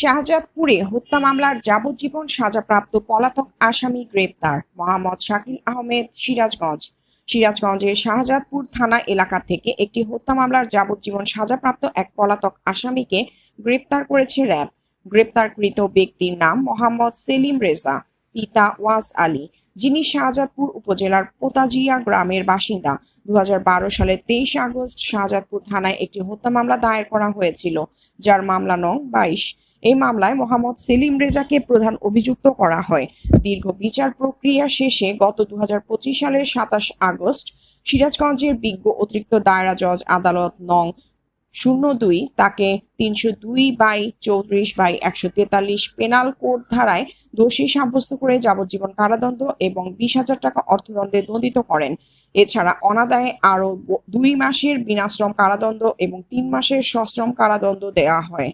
শাহজাদপুরে হত্যা মামলার যাবজ্জীবন সাজাপ্রাপ্ত পলাতক আসামি গ্রেপ্তার। মোহাম্মদ শাকিল আহমেদ, সিরাজগঞ্জ। সিরাজগঞ্জের শাহজাদপুর থানা এলাকা থেকে একটি হত্যা মামলার যাবজ্জীবন সাজাপ্রাপ্ত এক পলাতক আসামিকে গ্রেপ্তার করেছে র্যাব। গ্রেপ্তারকৃত ব্যক্তির নাম মোহাম্মদ সেলিম রেজা, পিতা ওয়াস আলী, যিনি শাহজাদপুর উপজেলার পোতাজিয়া গ্রামের বাসিন্দা। দু হাজার বারো সালের তেইশে আগস্ট শাহজাদপুর থানায় একটি হত্যা মামলা দায়ের করা হয়েছিল, যার মামলা নং বাইশ। এই মামলায় মোহাম্মদ সেলিম রেজাকে প্রধান অভিযুক্ত করা হয়। দীর্ঘ বিচার প্রক্রিয়া শেষে গত দু হাজার পঁচিশ সালের সাতাশ আগস্ট সিরাজগঞ্জের বিজ্ঞ অতিরিক্ত দায়রা জজ আদালত নং শূন্য দুই তাকে তিনশো দুই বাই চৌত্রিশ বাই একশো তেতাল্লিশ পেনাল কোড ধারায় দোষী সাব্যস্ত করে যাবজ্জীবন কারাদণ্ড এবং বিশ হাজার টাকা অর্থদণ্ডে দণ্ডিত করেন। এছাড়া অনাদায়ে আরও দুই মাসের বিনাশ্রম কারাদণ্ড এবং তিন মাসের সশ্রম কারাদণ্ড দেওয়া হয়।